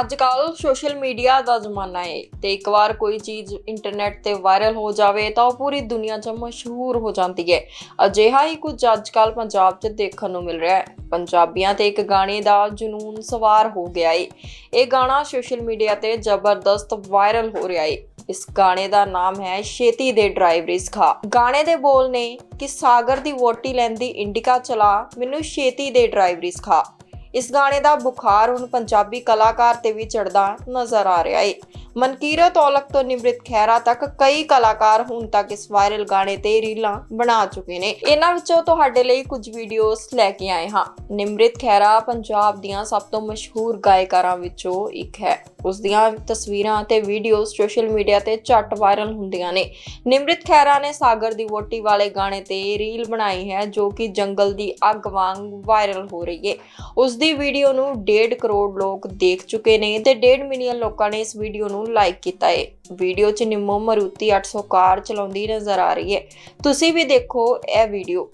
ਅੱਜ ਕੱਲ social media ਦਾ ਜ਼ਮਾਨਾ ਹੈ ਤੇ ਇੱਕ ਵਾਰ ਕੋਈ ਚੀਜ਼ ਇੰਟਰਨੈਟ ਤੇ ਵਾਇਰਲ ਹੋ ਜਾਵੇ ਤਾਂ ਉਹ ਪੂਰੀ ਦੁਨੀਆ 'ਚ ਮਸ਼ਹੂਰ ਹੋ ਜਾਂਦੀ ਹੈ ਅਜਿਹਾ ਹੀ ਕੁਝ ਅੱਜ ਕੱਲ ਪੰਜਾਬ 'ਚ ਦੇਖਣ ਨੂੰ ਮਿਲ ਰਿਹਾ ਹੈ। ਪੰਜਾਬੀਆਂ ਤੇ ਇੱਕ ਗਾਣੇ ਦਾ ਜਨੂਨ ਸਵਾਰ ਹੋ ਗਿਆ ਏ। ਇਹ ਗਾਣਾ ਸੋਸ਼ਲ ਮੀਡੀਆ ਤੇ ਜ਼ਬਰਦਸਤ ਵਾਇਰਲ ਹੋ ਰਿਹਾ ਏ। ਇਸ ਗਾਣੇ ਦਾ ਨਾਮ ਹੈ ਛੇਤੀ ਦੇ ਡਰਾਈਵਰੀ ਸਿਖਾ ਗਾਣੇ ਦੇ ਬੋਲ ਨੇ ਕਿ ਸਾਗਰ ਦੀ ਵੋਟੀ ਲੈਂਦੀ ਇੰਡੀਕਾ ਚਲਾ, ਮੈਨੂੰ ਛੇਤੀ ਦੇ ਡਰਾਈਵਰੀ ਸਿਖਾ ਇਸ ਗਾਣੇ ਦਾ ਬੁਖਾਰ ਹੁਣ ਪੰਜਾਬੀ ਕਲਾਕਾਰ ਤੇ ਵੀ ਚੜਦਾ ਨਜ਼ਰ ਆ ਰਿਹਾ ਹੈ ਮਨਕੀਰਤ ਔਲਖ ਤੋਂ ਨਿਮ੍ਰਿਤ ਖਹਿਰਾ ਤੱਕ ਕਈ ਕਲਾਕਾਰ ਹੁਣ ਤੱਕ ਇਸ ਵਾਇਰਲ ਗਾਣੇ ਤੇ ਰੀਲਾਂ ਬਣਾ ਚੁੱਕੇ ਨੇ। ਇਹਨਾਂ ਵਿੱਚੋਂ ਤੁਹਾਡੇ ਲਈ ਕੁਝ ਵੀਡੀਓਜ਼ ਲੈ ਕੇ ਆਏ ਹਾਂ। ਨਿਮ੍ਰਿਤ ਖਹਿਰਾ ਪੰਜਾਬ ਦੀਆਂ ਸਭ ਤੋਂ ਮਸ਼ਹੂਰ ਗਾਇਕਾਰਾਂ ਵਿੱਚੋਂ ਇੱਕ ਹੈ। ਉਸ ਦੀਆਂ ਤਸਵੀਰਾਂ ਤੇ ਵੀਡੀਓ ਸੋਸ਼ਲ ਮੀਡੀਆ ਤੇ ਝੱਟ ਵਾਇਰਲ ਹੁੰਦੀਆਂ ਨੇ। ਨਿਮ੍ਰਿਤ ਖਹਿਰਾ ਨੇ ਸਾਗਰ ਦੀ ਵੋਟੀ ਵਾਲੇ ਗਾਣੇ ਤੇ ਰੀਲ ਬਣਾਈ ਹੈ, ਜੋ ਕਿ ਜੰਗਲ ਦੀ ਅੱਗ ਵਾਂਗ ਵਾਇਰਲ ਹੋ ਰਹੀ ਹੈ। ਉਸ ਦੀ ਵੀਡੀਓ ਨੂੰ 1.5 ਕਰੋੜ ਲੋਕ ਦੇਖ ਚੁੱਕੇ ਨੇ ਤੇ 1.5 ਮਿਲੀਅਨ ਲੋਕਾਂ ਨੇ ਇਸ ਵੀਡੀਓ ਨੂੰ ਲਾਈਕ ਕੀਤਾ ਹੈ ਵੀਡੀਓ 'ਚ ਨਿੰਮੋ ਮਰੂਤੀ 800 ਕਾਰ ਚਲਾਉਂਦੀ ਨਜ਼ਰ ਆ ਰਹੀ ਹੈ। ਤੁਸੀਂ ਵੀ ਦੇਖੋ ਇਹ ਵੀਡੀਓ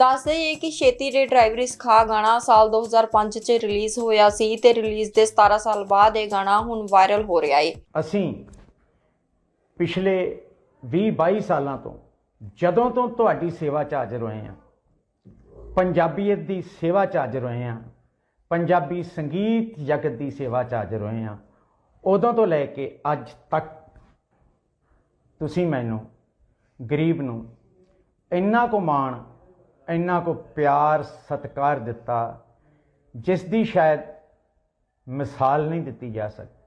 ਦੱਸ ਇਹ ਕਿ ਛੇਤੀ ਦੇ ਡਰਾਈਵਰੀ ਸਿਖਾ ਗਾਣਾ ਸਾਲ 2005 ਚ ਰਿਲੀਜ਼ ਹੋਇਆ ਸੀ ਤੇ ਰਿਲੀਜ਼ ਦੇ 17 ਸਾਲ ਬਾਅਦ ਇਹ ਗਾਣਾ ਹੁਣ ਵਾਇਰਲ ਹੋ ਰਿਹਾ ਏ। ਅਸੀਂ ਪਿਛਲੇ 20-22 ਸਾਲਾਂ ਤੋਂ ਜਦੋਂ ਤੋਂ ਤੁਹਾਡੀ ਸੇਵਾ 'ਚ ਹਾਜ਼ਰ ਹੋਏ ਹਾਂ, ਪੰਜਾਬੀਅਤ ਦੀ ਸੇਵਾ 'ਚ ਹਾਜ਼ਰ ਹੋਏ ਹਾਂ, ਪੰਜਾਬੀ ਸੰਗੀਤ ਜਗਤ ਦੀ ਸੇਵਾ 'ਚ ਹਾਜ਼ਰ ਹੋਏ ਹਾਂ, ਉਦੋਂ ਤੋਂ ਲੈ ਕੇ ਅੱਜ ਤੱਕ ਤੁਸੀਂ ਮੈਨੂੰ ਗਰੀਬ ਨੂੰ ਇੰਨਾ ਕੁ ਮਾਣ ਇੰਨਾ ਕੁ ਪਿਆਰ ਸਤਿਕਾਰ ਦਿੱਤਾ ਜਿਸ ਦੀ ਸ਼ਾਇਦ ਮਿਸਾਲ ਨਹੀਂ ਦਿੱਤੀ ਜਾ ਸਕਦੀ।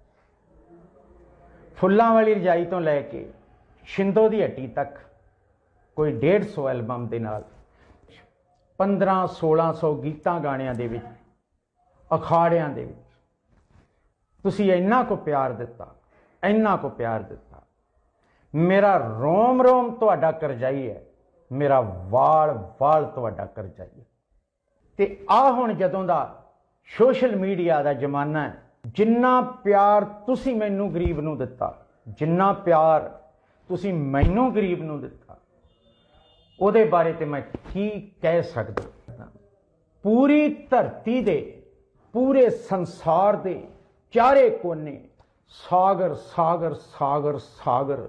ਫੁੱਲਾਂ ਵਾਲੀ ਰਜਾਈ ਤੋਂ ਲੈ ਕੇ ਸ਼ਿੰਦੋ ਦੀ ਹੱਟੀ ਤੱਕ ਕੋਈ 150 ਐਲਬਮ ਦੇ ਨਾਲ 15 1600 ਗੀਤਾਂ ਗਾਣਿਆਂ ਦੇ ਵਿੱਚ, ਅਖਾੜਿਆਂ ਦੇ ਵਿੱਚ ਤੁਸੀਂ ਇੰਨਾ ਕੋ ਪਿਆਰ ਦਿੱਤਾ, ਇੰਨਾ ਕੋ ਪਿਆਰ ਦਿੱਤਾ। ਮੇਰਾ ਰੋਮ ਰੋਮ ਤੁਹਾਡਾ ਕਰਜ਼ਾਈ ਹੈ। ਮੇਰਾ ਵਾਲ ਵਾਲ ਤੁਹਾਡਾ ਕਰ ਜਾਈਏ। ਤੇ ਆ ਹੁਣ ਜਦੋਂ ਦਾ ਸੋਸ਼ਲ ਮੀਡੀਆ ਦਾ ਜ਼ਮਾਨਾ ਹੈ, ਜਿੰਨਾ ਪਿਆਰ ਤੁਸੀਂ ਮੈਨੂੰ ਗਰੀਬ ਨੂੰ ਦਿੱਤਾ, ਜਿੰਨਾ ਪਿਆਰ ਤੁਸੀਂ ਮੈਨੂੰ ਗਰੀਬ ਨੂੰ ਦਿੱਤਾ, ਉਹਦੇ ਬਾਰੇ ਤੇ ਮੈਂ ਕੀ ਕਹਿ ਸਕਦਾ ਪੂਰੀ ਧਰਤੀ ਦੇ, ਪੂਰੇ ਸੰਸਾਰ ਦੇ ਚਾਰੇ ਕੋਨੇ ਸਾਗਰ ਸਾਗਰ ਸਾਗਰ ਸਾਗਰ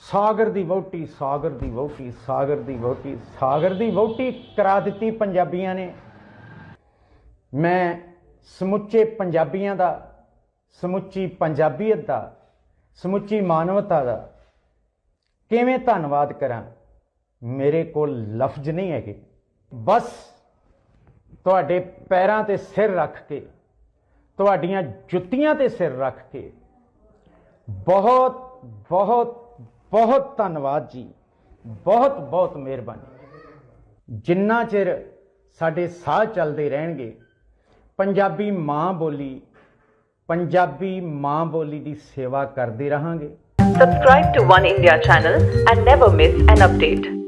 ਸਾਗਰ ਦੀ ਵਹੁਟੀ, ਸਾਗਰ ਦੀ ਵਹੁਟੀ, ਸਾਗਰ ਦੀ ਵਹੁਟੀ, ਸਾਗਰ ਦੀ ਵਹੁਟੀ ਕਰਾ ਦਿੱਤੀ ਪੰਜਾਬੀਆਂ ਨੇ। ਮੈਂ ਸਮੁੱਚੇ ਪੰਜਾਬੀਆਂ ਦਾ, ਸਮੁੱਚੀ ਪੰਜਾਬੀਅਤ ਦਾ, ਸਮੁੱਚੀ ਮਾਨਵਤਾ ਦਾ ਕਿਵੇਂ ਧੰਨਵਾਦ ਕਰਾਂ? ਮੇਰੇ ਕੋਲ ਲਫ਼ਜ਼ ਨਹੀਂ ਹੈਗੇ। ਬਸ ਤੁਹਾਡੇ ਪੈਰਾਂ ਤੇ ਸਿਰ ਰੱਖ ਕੇ, ਤੁਹਾਡੀਆਂ ਜੁੱਤੀਆਂ ਤੇ ਸਿਰ ਰੱਖ ਕੇ ਬਹੁਤ ਬਹੁਤ ਬਹੁਤ ਧੰਨਵਾਦ ਜੀ। ਬਹੁਤ ਬਹੁਤ ਮਿਹਰਬਾਨੀ। ਜਿੰਨਾ ਚਿਰ ਸਾਡੇ ਸਾਹ ਚੱਲਦੇ ਰਹਿਣਗੇ, ਪੰਜਾਬੀ ਮਾਂ ਬੋਲੀ, ਪੰਜਾਬੀ ਮਾਂ ਬੋਲੀ ਦੀ ਸੇਵਾ ਕਰਦੇ ਰਹਾਂਗੇ। Subscribe to One India channel and never miss an update.